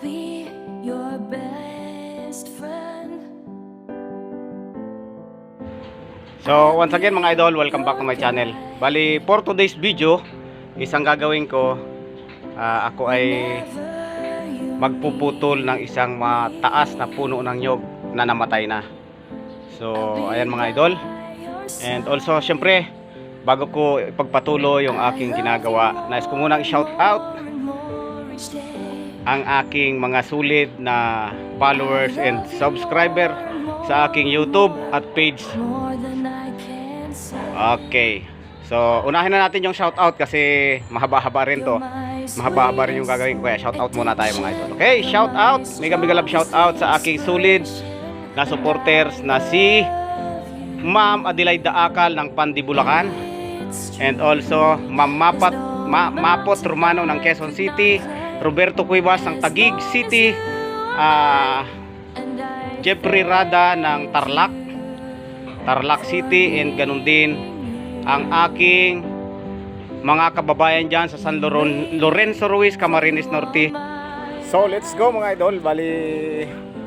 be your best friend. So once again mga idol, welcome back to my channel. Bali for today's video, isang gagawin ko, ah, ako ay magpuputol ng isang mataas na puno ng nyog na namatay na. So ayan mga idol. And also syempre, bago ko ipagpatuloy yung aking ginagawa, nais ko munang shout out ang aking mga sulit na followers and subscriber sa aking YouTube at page. Okay. So, unahin na natin yung shoutout kasi mahaba-haba rin to. Mahaba-haba rin yung gagawin ko kaya shoutout muna tayo mga idol. Okay, shoutout. Mega mega love shoutout sa aking solid na supporters na si Ma'am Adelaide Akal ng Pandi Bulacan and also Ma'am Mapat Ma, Mapot Romano ng Quezon City, Roberto Cuevas ng Taguig City, ah Jeffrey Rada ng Tarlac, Tarlac City and ganun din ang aking mga kababayan dyan sa San Loren, Lorenzo Ruiz, Camarines Norte. So let's go mga idol, bali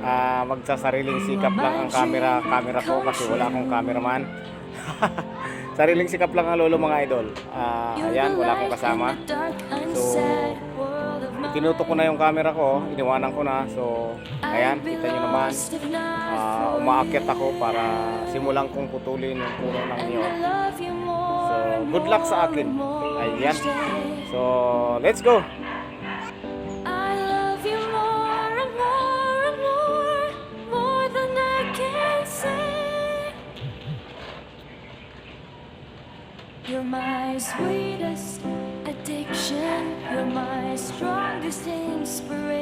ah, magsasariling sikap lang ang camera, camera ko kasi wala akong cameraman. Sariling sikap lang ang lolo mga idol. Ah, ayan, wala akong kasama. So, Tinutok ko na yung camera ko, iniwanan ko na. So, ayan, kita nyo naman. Ah, umaakyat ako para simulan kong putulin yung puno ng niyon. So, good luck sa akin. Ayan. So, let's go. You're my sweetest addiction. You're my first inspiration.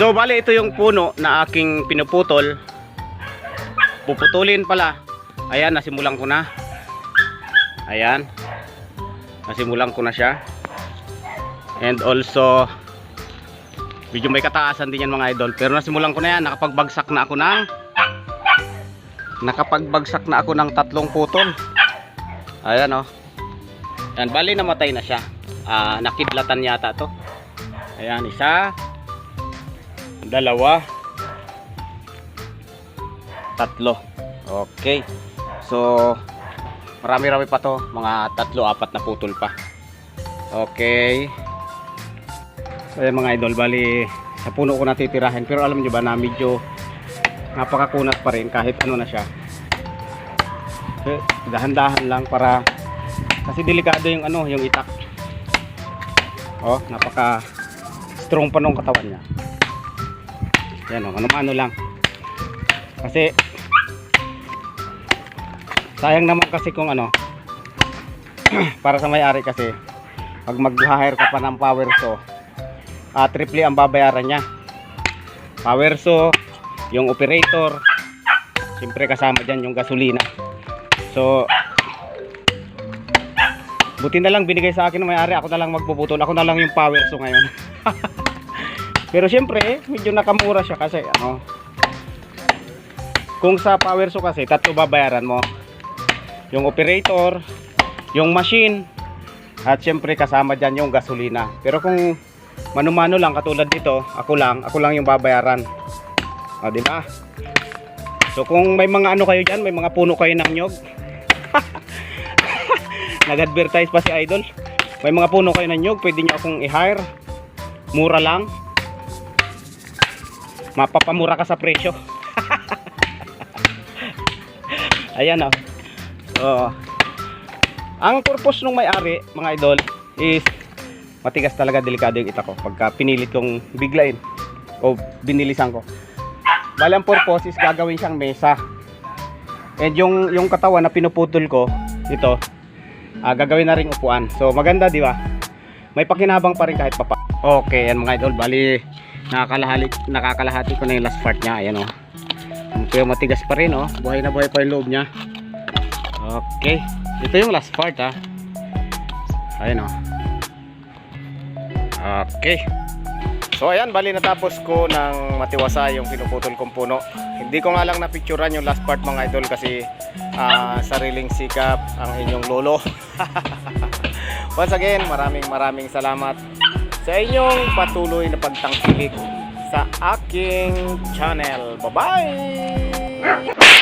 So, bali ito yung puno na aking pinuputol. Puputulin pala. Ayan, nasimulan ko na. Ayan. Nasimulan ko na siya. And also, medyo may kataasan din yan mga idol. Pero nasimulan ko na yan. Nakapagbagsak na ako ng nakapagbagsak na ako ng tatlong putol. Ayan oh. Ayan, bali namatay na siya. Ah, nakidlatan yata to. Ayan, isa, dalawa, tatlo. Okay. So, Marami-rami pa to. Mga tatlo, apat na putol pa. Okay. So ayan mga idol, bali sa puno ko natitirahin. Pero alam nyo ba na medyo napakakunat pa rin kahit ano na siya. So, dahan-dahan lang para kasi delikado yung ano, yung itak. Oh, napaka strong pa nung katawan niya. Yan oh, ano-ano lang. Kasi sayang naman kasi kung ano para sa may-ari kasi pag mag-hire ka pa ng power saw ah, triple ang babayaran niya. Power saw yung operator siyempre kasama dyan yung gasolina. So buti na lang binigay sa akin ng may-ari ako na lang magpuputol ako na lang yung power saw ngayon pero siyempre medyo nakamura siya kasi ano kung sa power saw kasi tatlo babayaran mo. Yung operator yung machine at syempre kasama dyan yung gasolina. Pero kung mano-mano lang katulad dito ako lang ako lang yung babayaran. O di ba? So kung may mga ano kayo dyan may mga puno kayo ng nyog nag-advertise pa si idol. May mga puno kayo ng nyog pwede nyo akong i-hire. Mura lang mapapamura ka sa presyo ayan o Oo. Ang purpose nung may-ari, mga idol, is matigas talaga delikado yung ita ko pagka pinilit kong biglain o binilisan ko. Bali ang purpose is gagawin siyang mesa. And yung yung katawan na pinuputol ko, ito, ah, gagawin na ring upuan. So maganda, di ba? May pakinabang pa rin kahit papa. Okay, yan mga idol, bali nakakalahati, nakakalahati ko na yung last part niya, ayan oh. Pero matigas pa rin oh, buhay na buhay pa yung loob niya. Okay. Ito yung last part ha. Ayan o. Okay. So ayan, bali natapos ko ng matiwasa yung pinuputol kong puno. Hindi ko nga lang napicturan yung last part mga idol kasi ah, sariling sikap ang inyong lolo. Once again, maraming maraming salamat sa inyong patuloy na pagtangkilik sa aking channel. Bye-bye!